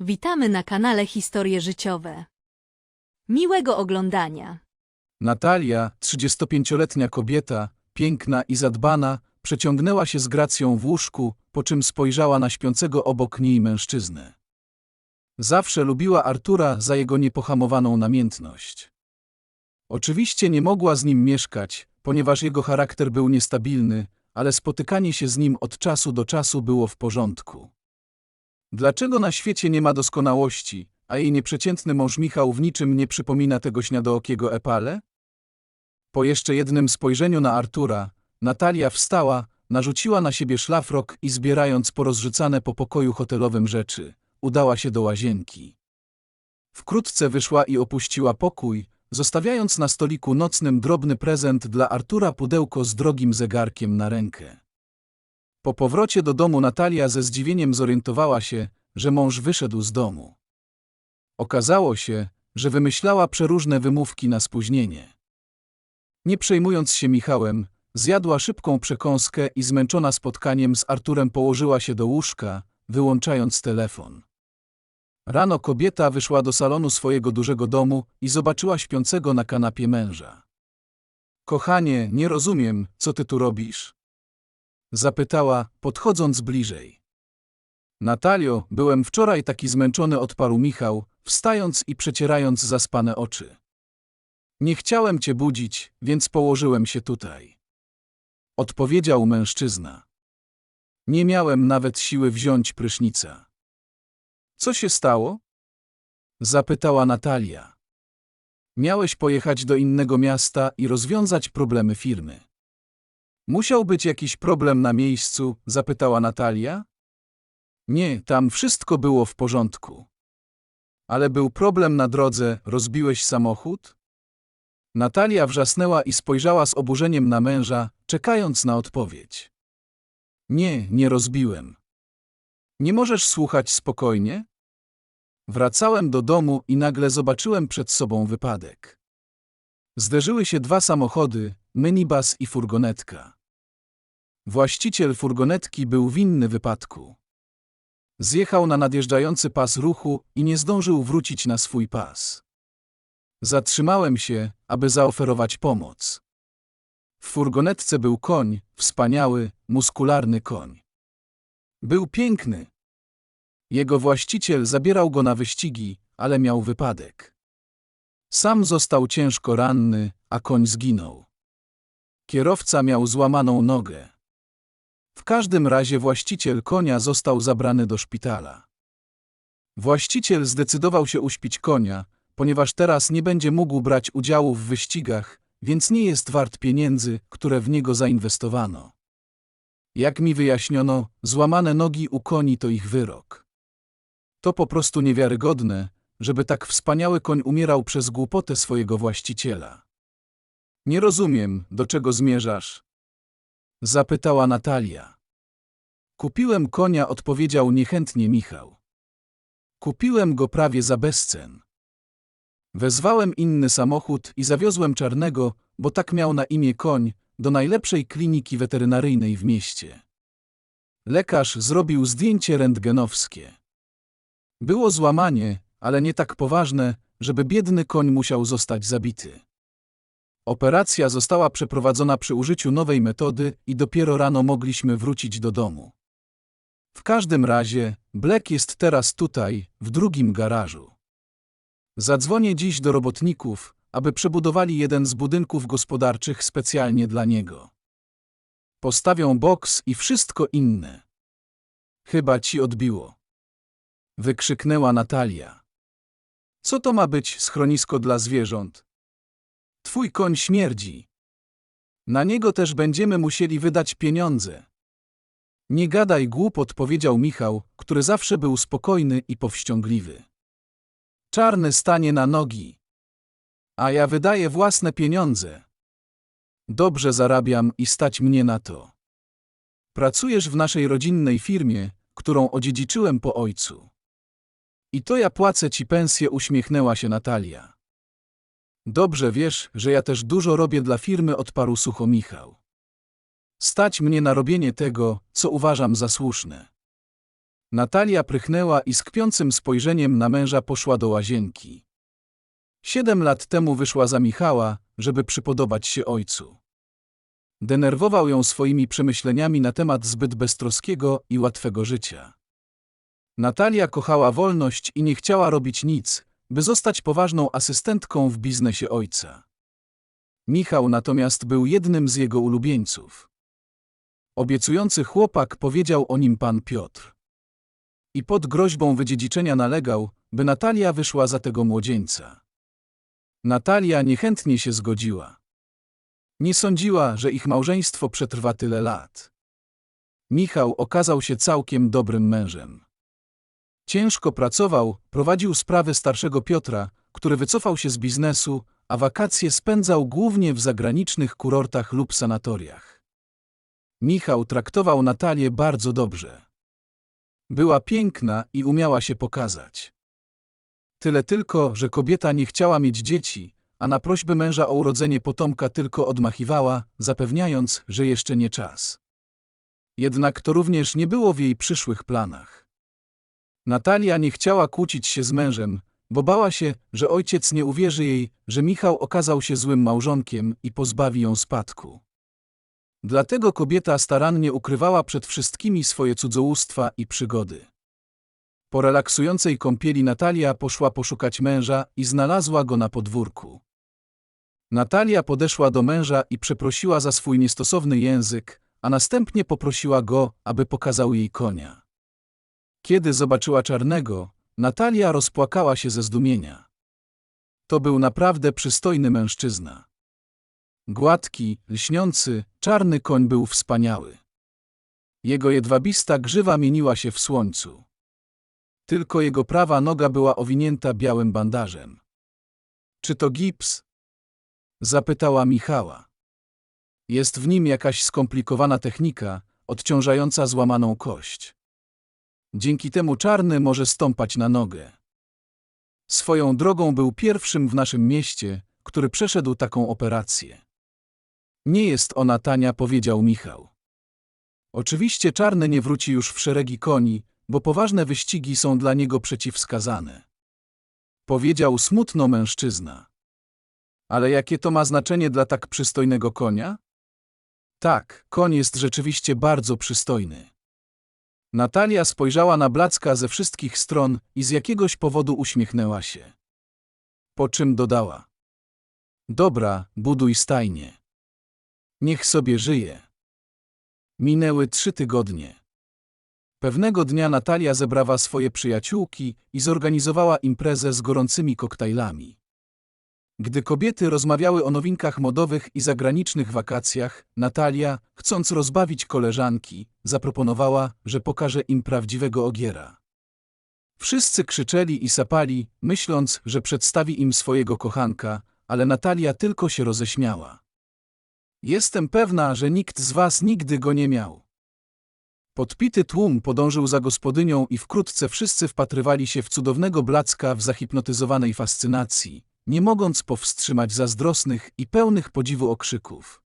Witamy na kanale Historie Życiowe. Miłego oglądania. Natalia, 35-letnia kobieta, piękna i zadbana, przeciągnęła się z gracją w łóżku, po czym spojrzała na śpiącego obok niej mężczyznę. Zawsze lubiła Artura za jego niepohamowaną namiętność. Oczywiście nie mogła z nim mieszkać, ponieważ jego charakter był niestabilny, ale spotykanie się z nim od czasu do czasu było w porządku. Dlaczego na świecie nie ma doskonałości, a jej nieprzeciętny mąż Michał w niczym nie przypomina tego śniadookiego Epale? Po jeszcze jednym spojrzeniu na Artura, Natalia wstała, narzuciła na siebie szlafrok i zbierając porozrzucane po pokoju hotelowym rzeczy, udała się do łazienki. Wkrótce wyszła i opuściła pokój, zostawiając na stoliku nocnym drobny prezent dla Artura pudełko z drogim zegarkiem na rękę. Po powrocie do domu Natalia ze zdziwieniem zorientowała się, że mąż wyszedł z domu. Okazało się, że wymyślała przeróżne wymówki na spóźnienie. Nie przejmując się Michałem, zjadła szybką przekąskę i zmęczona spotkaniem z Arturem położyła się do łóżka, wyłączając telefon. Rano kobieta wyszła do salonu swojego dużego domu i zobaczyła śpiącego na kanapie męża. Kochanie, nie rozumiem, co ty tu robisz? Zapytała, podchodząc bliżej. Natalio, byłem wczoraj taki zmęczony, odparł Michał, wstając i przecierając zaspane oczy. Nie chciałem cię budzić, więc położyłem się tutaj. Odpowiedział mężczyzna. Nie miałem nawet siły wziąć prysznica. Co się stało? Zapytała Natalia. Miałeś pojechać do innego miasta i rozwiązać problemy firmy. Musiał być jakiś problem na miejscu? zapytała Natalia. Nie, tam wszystko było w porządku. Ale był problem na drodze, rozbiłeś samochód? Natalia wrzasnęła i spojrzała z oburzeniem na męża, czekając na odpowiedź. Nie, nie rozbiłem. Nie możesz słuchać spokojnie? Wracałem do domu i nagle zobaczyłem przed sobą wypadek. Zderzyły się dwa samochody, minibus i furgonetka. Właściciel furgonetki był winny wypadku. Zjechał na nadjeżdżający pas ruchu i nie zdążył wrócić na swój pas. Zatrzymałem się, aby zaoferować pomoc. W furgonetce był koń, wspaniały, muskularny koń. Był piękny. Jego właściciel zabierał go na wyścigi, ale miał wypadek. Sam został ciężko ranny, a koń zginął. Kierowca miał złamaną nogę. W każdym razie właściciel konia został zabrany do szpitala. Właściciel zdecydował się uśpić konia, ponieważ teraz nie będzie mógł brać udziału w wyścigach, więc nie jest wart pieniędzy, które w niego zainwestowano. Jak mi wyjaśniono, złamane nogi u koni to ich wyrok. To po prostu niewiarygodne, żeby tak wspaniały koń umierał przez głupotę swojego właściciela. Nie rozumiem, do czego zmierzasz? Zapytała Natalia. Kupiłem konia, odpowiedział niechętnie Michał. Kupiłem go prawie za bezcen. Wezwałem inny samochód i zawiozłem czarnego, bo tak miał na imię koń, do najlepszej kliniki weterynaryjnej w mieście. Lekarz zrobił zdjęcie rentgenowskie. Było złamanie, ale nie tak poważne, żeby biedny koń musiał zostać zabity. Operacja została przeprowadzona przy użyciu nowej metody i dopiero rano mogliśmy wrócić do domu. W każdym razie, Black jest teraz tutaj, w drugim garażu. Zadzwonię dziś do robotników, aby przebudowali jeden z budynków gospodarczych specjalnie dla niego. Postawią boks i wszystko inne. Chyba ci odbiło. Wykrzyknęła Natalia. Co to ma być schronisko dla zwierząt? Twój koń śmierdzi. Na niego też będziemy musieli wydać pieniądze. Nie gadaj głupot, powiedział Michał, który zawsze był spokojny i powściągliwy. Czarny stanie na nogi. A ja wydaję własne pieniądze. Dobrze zarabiam i stać mnie na to. Pracujesz w naszej rodzinnej firmie, którą odziedziczyłem po ojcu. I to ja płacę ci pensję, uśmiechnęła się Natalia. Dobrze wiesz, że ja też dużo robię dla firmy, odparł sucho Michał. Stać mnie na robienie tego, co uważam za słuszne. Natalia prychnęła i z kpiącym spojrzeniem na męża poszła do łazienki. Siedem lat temu wyszła za Michała, żeby przypodobać się ojcu. Denerwował ją swoimi przemyśleniami na temat zbyt beztroskiego i łatwego życia. Natalia kochała wolność i nie chciała robić nic, by zostać poważną asystentką w biznesie ojca. Michał natomiast był jednym z jego ulubieńców. Obiecujący chłopak powiedział o nim pan Piotr. I pod groźbą wydziedziczenia nalegał, by Natalia wyszła za tego młodzieńca. Natalia niechętnie się zgodziła. Nie sądziła, że ich małżeństwo przetrwa tyle lat. Michał okazał się całkiem dobrym mężem. Ciężko pracował, prowadził sprawy starszego Piotra, który wycofał się z biznesu, a wakacje spędzał głównie w zagranicznych kurortach lub sanatoriach. Michał traktował Natalię bardzo dobrze. Była piękna i umiała się pokazać. Tyle tylko, że kobieta nie chciała mieć dzieci, a na prośbę męża o urodzenie potomka tylko odmachiwała, zapewniając, że jeszcze nie czas. Jednak to również nie było w jej przyszłych planach. Natalia nie chciała kłócić się z mężem, bo bała się, że ojciec nie uwierzy jej, że Michał okazał się złym małżonkiem i pozbawi ją spadku. Dlatego kobieta starannie ukrywała przed wszystkimi swoje cudzołóstwa i przygody. Po relaksującej kąpieli Natalia poszła poszukać męża i znalazła go na podwórku. Natalia podeszła do męża i przeprosiła za swój niestosowny język, a następnie poprosiła go, aby pokazał jej konia. Kiedy zobaczyła czarnego, Natalia rozpłakała się ze zdumienia. To był naprawdę przystojny mężczyzna. Gładki, lśniący, czarny koń był wspaniały. Jego jedwabista grzywa mieniła się w słońcu. Tylko jego prawa noga była owinięta białym bandażem. Czy to gips? Zapytała Michała. Jest w nim jakaś skomplikowana technika, odciążająca złamaną kość. Dzięki temu czarny może stąpać na nogę. Swoją drogą był pierwszym w naszym mieście, który przeszedł taką operację. Nie jest ona tania, powiedział Michał. Oczywiście czarny nie wróci już w szeregi koni, bo poważne wyścigi są dla niego przeciwwskazane. Powiedział smutno mężczyzna. Ale jakie to ma znaczenie dla tak przystojnego konia? Tak, koń jest rzeczywiście bardzo przystojny. Natalia spojrzała na Blacka ze wszystkich stron i z jakiegoś powodu uśmiechnęła się. Po czym dodała. Dobra, buduj stajnie. Niech sobie żyje. Minęły trzy tygodnie. Pewnego dnia Natalia zebrała swoje przyjaciółki i zorganizowała imprezę z gorącymi koktajlami. Gdy kobiety rozmawiały o nowinkach modowych i zagranicznych wakacjach, Natalia, chcąc rozbawić koleżanki, zaproponowała, że pokaże im prawdziwego ogiera. Wszyscy krzyczeli i sapali, myśląc, że przedstawi im swojego kochanka, ale Natalia tylko się roześmiała. Jestem pewna, że nikt z was nigdy go nie miał. Podpity tłum podążył za gospodynią i wkrótce wszyscy wpatrywali się w cudownego blacka w zahipnotyzowanej fascynacji, nie mogąc powstrzymać zazdrosnych i pełnych podziwu okrzyków.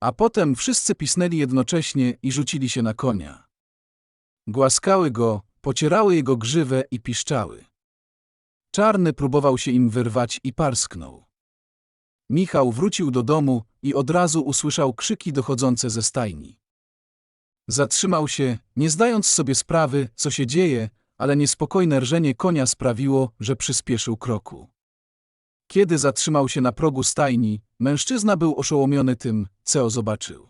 A potem wszyscy pisnęli jednocześnie i rzucili się na konia. Głaskały go, pocierały jego grzywę i piszczały. Czarny próbował się im wyrwać i parsknął. Michał wrócił do domu i od razu usłyszał krzyki dochodzące ze stajni. Zatrzymał się, nie zdając sobie sprawy, co się dzieje, ale niespokojne rżenie konia sprawiło, że przyspieszył kroku. Kiedy zatrzymał się na progu stajni, mężczyzna był oszołomiony tym, co zobaczył.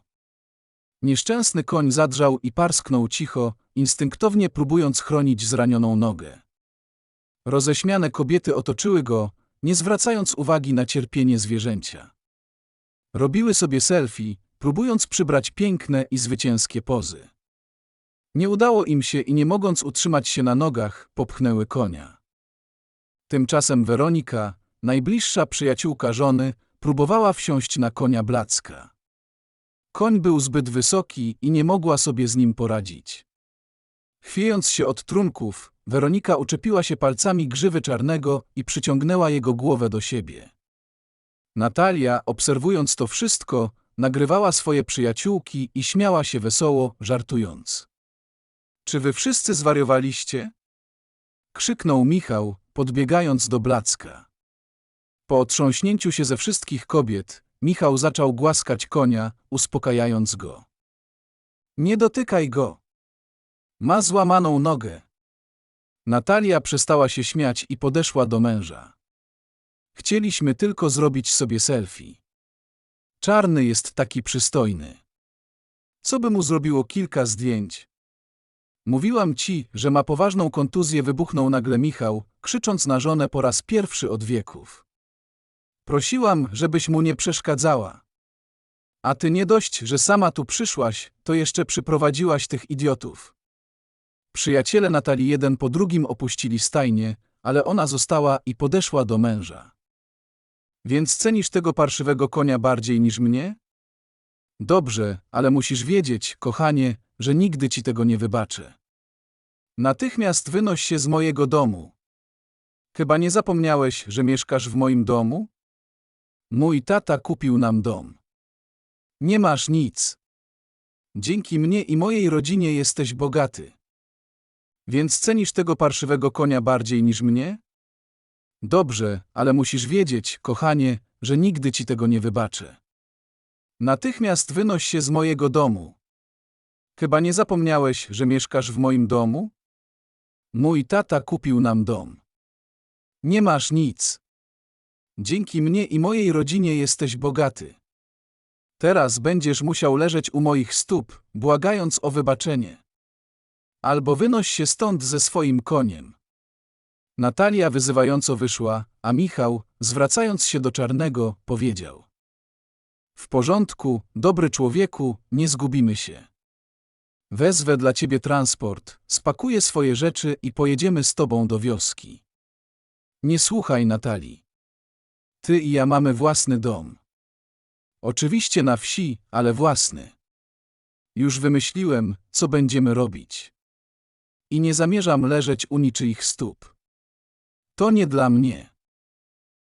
Nieszczęsny koń zadrżał i parsknął cicho, instynktownie próbując chronić zranioną nogę. Roześmiane kobiety otoczyły go, nie zwracając uwagi na cierpienie zwierzęcia. Robiły sobie selfie, próbując przybrać piękne i zwycięskie pozy. Nie udało im się i nie mogąc utrzymać się na nogach, popchnęły konia. Tymczasem Weronika, najbliższa przyjaciółka żony, próbowała wsiąść na konia Blacka. Koń był zbyt wysoki i nie mogła sobie z nim poradzić. Chwiejąc się od trunków, Weronika uczepiła się palcami grzywy czarnego i przyciągnęła jego głowę do siebie. Natalia, obserwując to wszystko, nagrywała swoje przyjaciółki i śmiała się wesoło, żartując. Czy wy wszyscy zwariowaliście? Krzyknął Michał, podbiegając do Blacka. Po otrząśnięciu się ze wszystkich kobiet, Michał zaczął głaskać konia, uspokajając go. Nie dotykaj go. Ma złamaną nogę. Natalia przestała się śmiać i podeszła do męża. Chcieliśmy tylko zrobić sobie selfie. Czarny jest taki przystojny. Co by mu zrobiło kilka zdjęć? Mówiłam ci, że ma poważną kontuzję, wybuchnął nagle Michał, krzycząc na żonę po raz pierwszy od wieków. Prosiłam, żebyś mu nie przeszkadzała. A ty nie dość, że sama tu przyszłaś, to jeszcze przyprowadziłaś tych idiotów. Przyjaciele Natalii jeden po drugim opuścili stajnię, ale ona została i podeszła do męża. Więc cenisz tego parszywego konia bardziej niż mnie? Dobrze, ale musisz wiedzieć, kochanie, że nigdy ci tego nie wybaczę. Natychmiast wynoś się z mojego domu. Chyba nie zapomniałeś, że mieszkasz w moim domu? Mój tata kupił nam dom. Nie masz nic. Dzięki mnie i mojej rodzinie jesteś bogaty. Więc cenisz tego parszywego konia bardziej niż mnie? Dobrze, ale musisz wiedzieć, kochanie, że nigdy ci tego nie wybaczę. Natychmiast wynoś się z mojego domu. Chyba nie zapomniałeś, że mieszkasz w moim domu? Mój tata kupił nam dom. Nie masz nic. Dzięki mnie i mojej rodzinie jesteś bogaty. Teraz będziesz musiał leżeć u moich stóp, błagając o wybaczenie. Albo wynoś się stąd ze swoim koniem. Natalia wyzywająco wyszła, a Michał, zwracając się do czarnego, powiedział: W porządku, dobry człowieku, nie zgubimy się. Wezwę dla ciebie transport, spakuję swoje rzeczy i pojedziemy z tobą do wioski. Nie słuchaj Natalii. Ty i ja mamy własny dom. Oczywiście na wsi, ale własny. Już wymyśliłem, co będziemy robić. I nie zamierzam leżeć u niczyich stóp. To nie dla mnie.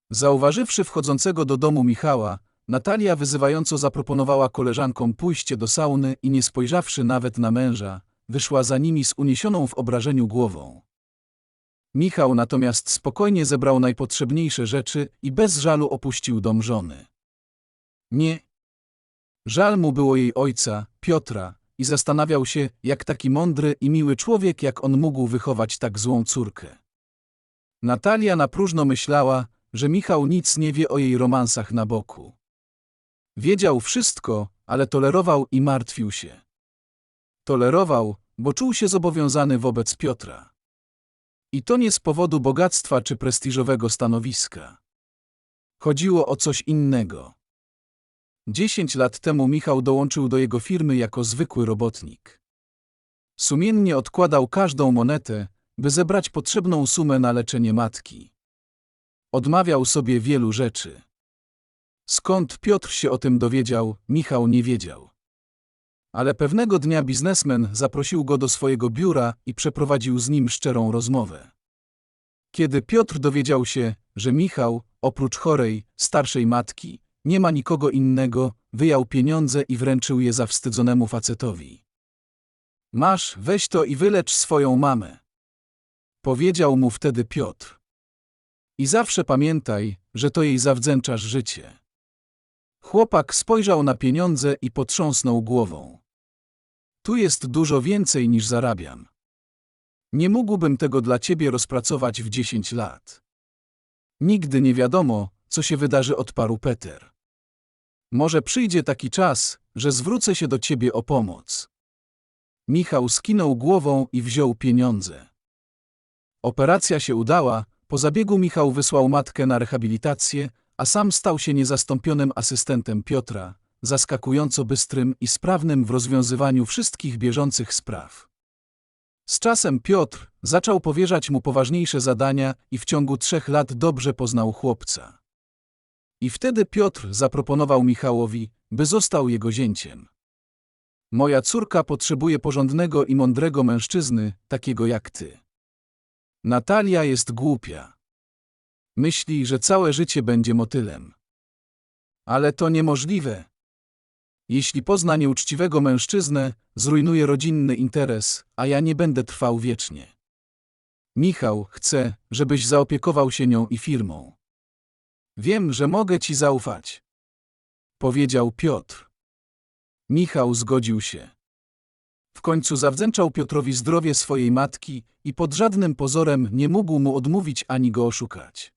Zauważywszy wchodzącego do domu Michała, Natalia wyzywająco zaproponowała koleżankom pójście do sauny i nie spojrzawszy nawet na męża, wyszła za nimi z uniesioną w obrażeniu głową. Michał natomiast spokojnie zebrał najpotrzebniejsze rzeczy i bez żalu opuścił dom żony. Nie. Żal mu było jej ojca, Piotra, i zastanawiał się, jak taki mądry i miły człowiek jak on mógł wychować tak złą córkę. Natalia na próżno myślała, że Michał nic nie wie o jej romansach na boku. Wiedział wszystko, ale tolerował i martwił się. Tolerował, bo czuł się zobowiązany wobec Piotra. I to nie z powodu bogactwa czy prestiżowego stanowiska. Chodziło o coś innego. Dziesięć lat temu Michał dołączył do jego firmy jako zwykły robotnik. Sumiennie odkładał każdą monetę, by zebrać potrzebną sumę na leczenie matki. Odmawiał sobie wielu rzeczy. Skąd Piotr się o tym dowiedział, Michał nie wiedział. Ale pewnego dnia biznesmen zaprosił go do swojego biura i przeprowadził z nim szczerą rozmowę. Kiedy Piotr dowiedział się, że Michał, oprócz chorej, starszej matki, nie ma nikogo innego, wyjął pieniądze i wręczył je zawstydzonemu facetowi. Masz, weź to i wylecz swoją mamę. Powiedział mu wtedy Piotr. I zawsze pamiętaj, że to jej zawdzięczasz życie. Chłopak spojrzał na pieniądze i potrząsnął głową. Tu jest dużo więcej niż zarabiam. Nie mógłbym tego dla ciebie rozpracować w dziesięć lat. Nigdy nie wiadomo, co się wydarzy, odparł Peter. Może przyjdzie taki czas, że zwrócę się do ciebie o pomoc. Michał skinął głową i wziął pieniądze. Operacja się udała, po zabiegu Michał wysłał matkę na rehabilitację, a sam stał się niezastąpionym asystentem Piotra, zaskakująco bystrym i sprawnym w rozwiązywaniu wszystkich bieżących spraw. Z czasem Piotr zaczął powierzać mu poważniejsze zadania i w ciągu trzech lat dobrze poznał chłopca. I wtedy Piotr zaproponował Michałowi, by został jego zięciem. Moja córka potrzebuje porządnego i mądrego mężczyzny, takiego jak ty. Natalia jest głupia. Myśli, że całe życie będzie motylem. Ale to niemożliwe. Jeśli pozna nieuczciwego mężczyznę, zrujnuje rodzinny interes, a ja nie będę trwał wiecznie. Michał chce, żebyś zaopiekował się nią i firmą. Wiem, że mogę ci zaufać. Powiedział Piotr. Michał zgodził się. W końcu zawdzięczał Piotrowi zdrowie swojej matki i pod żadnym pozorem nie mógł mu odmówić ani go oszukać.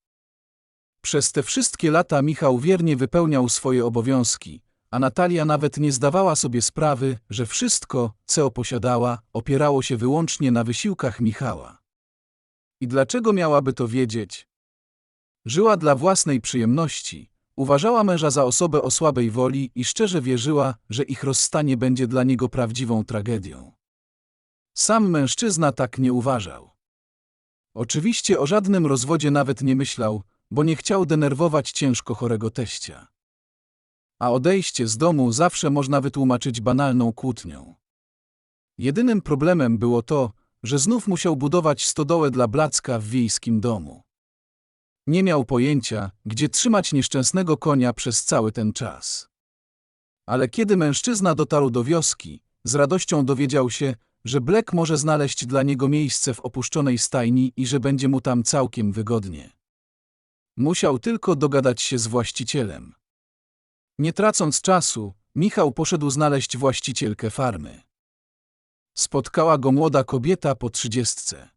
Przez te wszystkie lata Michał wiernie wypełniał swoje obowiązki, a Natalia nawet nie zdawała sobie sprawy, że wszystko, co posiadała, opierało się wyłącznie na wysiłkach Michała. I dlaczego miałaby to wiedzieć? Żyła dla własnej przyjemności, uważała męża za osobę o słabej woli i szczerze wierzyła, że ich rozstanie będzie dla niego prawdziwą tragedią. Sam mężczyzna tak nie uważał. Oczywiście o żadnym rozwodzie nawet nie myślał, bo nie chciał denerwować ciężko chorego teścia. A odejście z domu zawsze można wytłumaczyć banalną kłótnią. Jedynym problemem było to, że znów musiał budować stodołę dla Blacka w wiejskim domu. Nie miał pojęcia, gdzie trzymać nieszczęsnego konia przez cały ten czas. Ale kiedy mężczyzna dotarł do wioski, z radością dowiedział się, że Black może znaleźć dla niego miejsce w opuszczonej stajni i że będzie mu tam całkiem wygodnie. Musiał tylko dogadać się z właścicielem. Nie tracąc czasu, Michał poszedł znaleźć właścicielkę farmy. Spotkała go młoda kobieta po trzydziestce.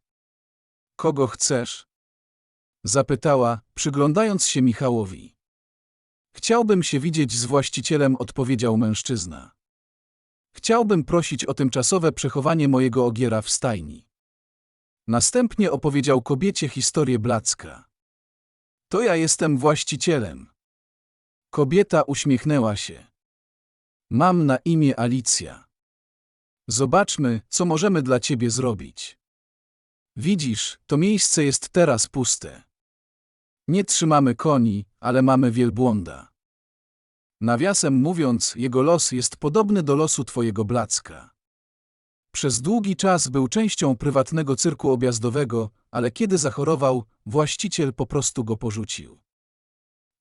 Kogo chcesz? Zapytała, przyglądając się Michałowi. Chciałbym się widzieć z właścicielem, odpowiedział mężczyzna. Chciałbym prosić o tymczasowe przechowanie mojego ogiera w stajni. Następnie opowiedział kobiecie historię Blacka. To ja jestem właścicielem. Kobieta uśmiechnęła się. Mam na imię Alicja. Zobaczmy, co możemy dla ciebie zrobić. Widzisz, to miejsce jest teraz puste. Nie trzymamy koni, ale mamy wielbłąda. Nawiasem mówiąc, jego los jest podobny do losu twojego Blacka. Przez długi czas był częścią prywatnego cyrku objazdowego, ale kiedy zachorował, właściciel po prostu go porzucił.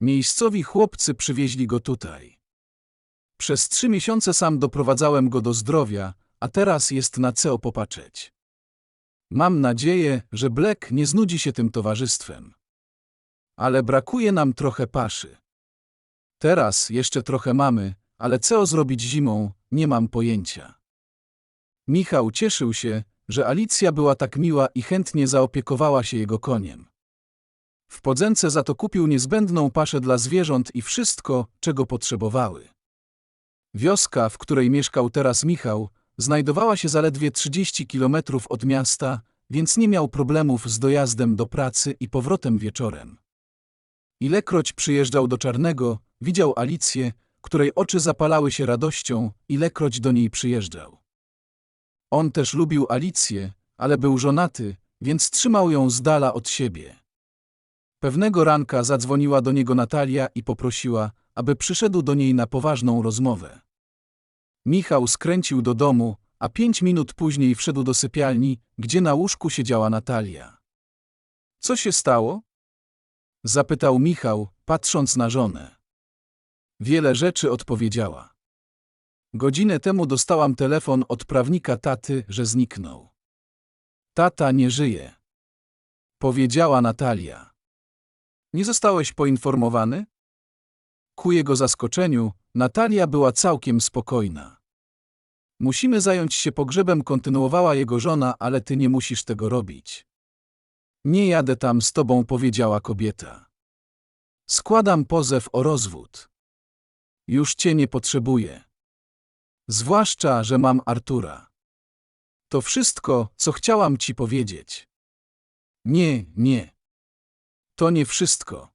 Miejscowi chłopcy przywieźli go tutaj. Przez trzy miesiące sam doprowadzałem go do zdrowia, a teraz jest na co popatrzeć. Mam nadzieję, że Black nie znudzi się tym towarzystwem. Ale brakuje nam trochę paszy. Teraz jeszcze trochę mamy, ale co zrobić zimą, nie mam pojęcia. Michał cieszył się, że Alicja była tak miła i chętnie zaopiekowała się jego koniem. W podzęce za to kupił niezbędną paszę dla zwierząt i wszystko, czego potrzebowały. Wioska, w której mieszkał teraz Michał, znajdowała się zaledwie 30 kilometrów od miasta, więc nie miał problemów z dojazdem do pracy i powrotem wieczorem. Ilekroć przyjeżdżał do Czarnego, widział Alicję, której oczy zapalały się radością, ilekroć do niej przyjeżdżał. On też lubił Alicję, ale był żonaty, więc trzymał ją z dala od siebie. Pewnego ranka zadzwoniła do niego Natalia i poprosiła, aby przyszedł do niej na poważną rozmowę. Michał skręcił do domu, a pięć minut później wszedł do sypialni, gdzie na łóżku siedziała Natalia. Co się stało? Zapytał Michał, patrząc na żonę. Wiele rzeczy odpowiedziała. Godzinę temu dostałam telefon od prawnika taty, że zniknął. Tata nie żyje. Powiedziała Natalia. Nie zostałeś poinformowany? Ku jego zaskoczeniu, Natalia była całkiem spokojna. Musimy zająć się pogrzebem, kontynuowała jego żona, ale ty nie musisz tego robić. Nie jadę tam z tobą, powiedziała kobieta. Składam pozew o rozwód. Już cię nie potrzebuję. Zwłaszcza, że mam Artura. To wszystko, co chciałam ci powiedzieć. Nie, nie. To nie wszystko.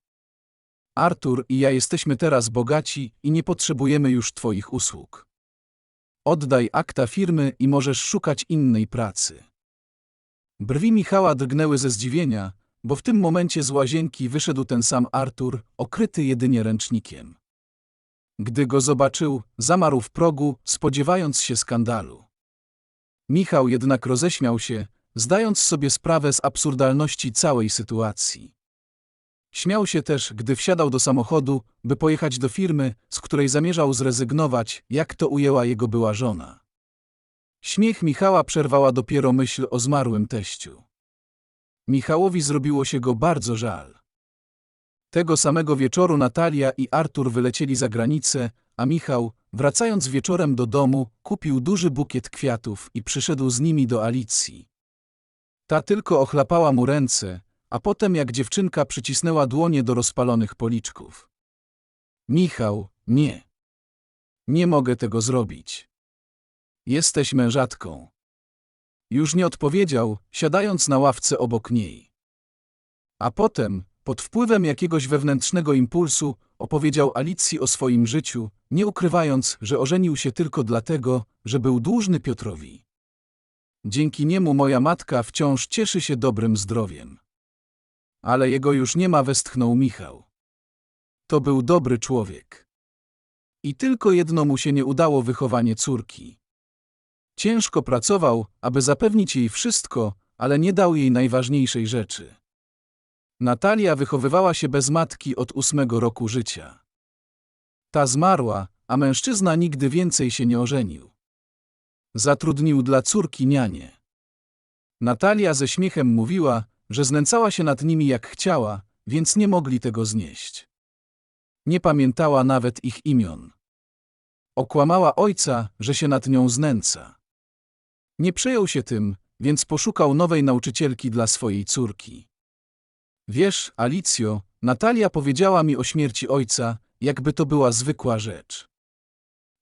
Artur i ja jesteśmy teraz bogaci i nie potrzebujemy już twoich usług. Oddaj akta firmy i możesz szukać innej pracy. Brwi Michała drgnęły ze zdziwienia, bo w tym momencie z łazienki wyszedł ten sam Artur, okryty jedynie ręcznikiem. Gdy go zobaczył, zamarł w progu, spodziewając się skandalu. Michał jednak roześmiał się, zdając sobie sprawę z absurdalności całej sytuacji. Śmiał się też, gdy wsiadał do samochodu, by pojechać do firmy, z której zamierzał zrezygnować, jak to ujęła jego była żona. Śmiech Michała przerwała dopiero myśl o zmarłym teściu. Michałowi zrobiło się go bardzo żal. Tego samego wieczoru Natalia i Artur wylecieli za granicę, a Michał, wracając wieczorem do domu, kupił duży bukiet kwiatów i przyszedł z nimi do Alicji. Ta tylko ochlapała mu ręce, a potem jak dziewczynka przycisnęła dłonie do rozpalonych policzków. Michał, nie. Nie mogę tego zrobić. Jesteś mężatką. Już nie odpowiedział, siadając na ławce obok niej. A potem, pod wpływem jakiegoś wewnętrznego impulsu, opowiedział Alicji o swoim życiu, nie ukrywając, że ożenił się tylko dlatego, że był dłużny Piotrowi. Dzięki niemu moja matka wciąż cieszy się dobrym zdrowiem. Ale jego już nie ma, westchnął Michał. To był dobry człowiek. I tylko jedno mu się nie udało wychowanie córki. Ciężko pracował, aby zapewnić jej wszystko, ale nie dał jej najważniejszej rzeczy. Natalia wychowywała się bez matki od ósmego roku życia. Ta zmarła, a mężczyzna nigdy więcej się nie ożenił. Zatrudnił dla córki nianię. Natalia ze śmiechem mówiła, że znęcała się nad nimi jak chciała, więc nie mogli tego znieść. Nie pamiętała nawet ich imion. Okłamała ojca, że się nad nią znęca. Nie przejął się tym, więc poszukał nowej nauczycielki dla swojej córki. Wiesz, Alicjo, Natalia powiedziała mi o śmierci ojca, jakby to była zwykła rzecz.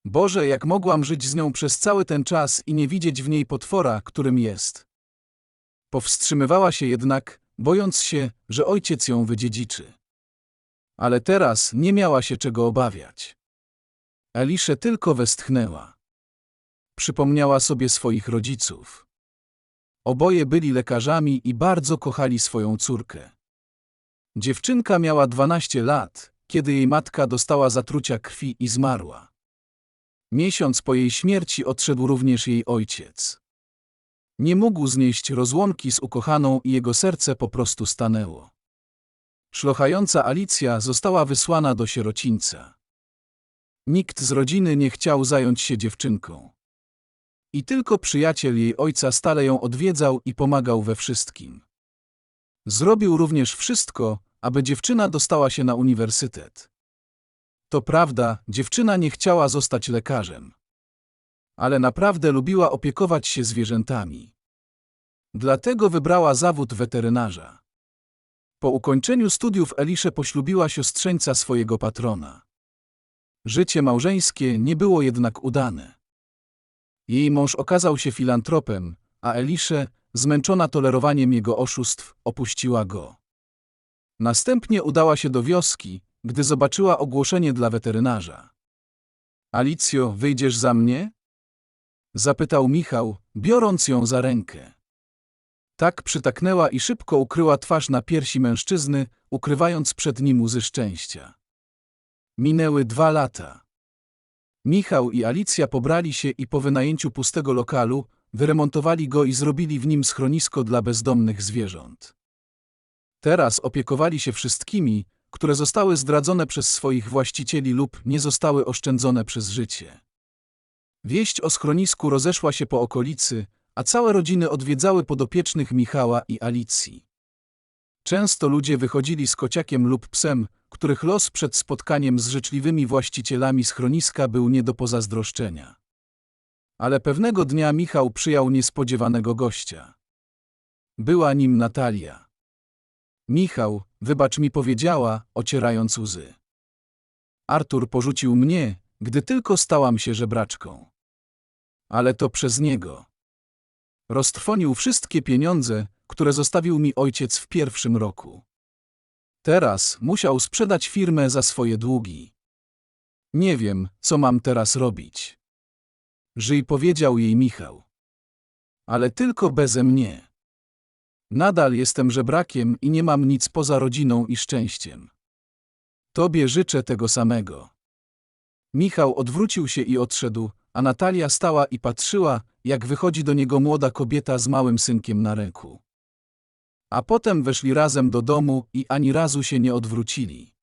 Boże, jak mogłam żyć z nią przez cały ten czas i nie widzieć w niej potwora, którym jest. Powstrzymywała się jednak, bojąc się, że ojciec ją wydziedziczy. Ale teraz nie miała się czego obawiać. Elisze tylko westchnęła. Przypomniała sobie swoich rodziców. Oboje byli lekarzami i bardzo kochali swoją córkę. Dziewczynka miała 12 lat, kiedy jej matka dostała zatrucia krwi i zmarła. Miesiąc po jej śmierci odszedł również jej ojciec. Nie mógł znieść rozłąki z ukochaną i jego serce po prostu stanęło. Szlochająca Alicja została wysłana do sierocińca. Nikt z rodziny nie chciał zająć się dziewczynką. I tylko przyjaciel jej ojca stale ją odwiedzał i pomagał we wszystkim. Zrobił również wszystko, aby dziewczyna dostała się na uniwersytet. To prawda, dziewczyna nie chciała zostać lekarzem. Ale naprawdę lubiła opiekować się zwierzętami. Dlatego wybrała zawód weterynarza. Po ukończeniu studiów Elisze poślubiła siostrzeńca swojego patrona. Życie małżeńskie nie było jednak udane. Jej mąż okazał się filantropem, a Elisze, zmęczona tolerowaniem jego oszustw, opuściła go. Następnie udała się do wioski, gdy zobaczyła ogłoszenie dla weterynarza. Alicjo, wyjdziesz za mnie? Zapytał Michał, biorąc ją za rękę. Tak przytaknęła i szybko ukryła twarz na piersi mężczyzny, ukrywając przed nim łzy szczęścia. Minęły dwa lata. Michał i Alicja pobrali się i po wynajęciu pustego lokalu wyremontowali go i zrobili w nim schronisko dla bezdomnych zwierząt. Teraz opiekowali się wszystkimi, które zostały zdradzone przez swoich właścicieli lub nie zostały oszczędzone przez życie. Wieść o schronisku rozeszła się po okolicy, a całe rodziny odwiedzały podopiecznych Michała i Alicji. Często ludzie wychodzili z kociakiem lub psem, których los przed spotkaniem z życzliwymi właścicielami schroniska był nie do pozazdroszczenia. Ale pewnego dnia Michał przyjął niespodziewanego gościa. Była nim Natalia. Michał, wybacz mi powiedziała, ocierając łzy. Artur porzucił mnie, gdy tylko stałam się żebraczką. Ale to przez niego. Roztrwonił wszystkie pieniądze, które zostawił mi ojciec w pierwszym roku. Teraz musiał sprzedać firmę za swoje długi. Nie wiem, co mam teraz robić. Żyj, powiedział jej Michał. Ale tylko beze mnie. Nadal jestem żebrakiem i nie mam nic poza rodziną i szczęściem. Tobie życzę tego samego. Michał odwrócił się i odszedł, a Natalia stała i patrzyła, jak wychodzi do niego młoda kobieta z małym synkiem na ręku. A potem weszli razem do domu i ani razu się nie odwrócili.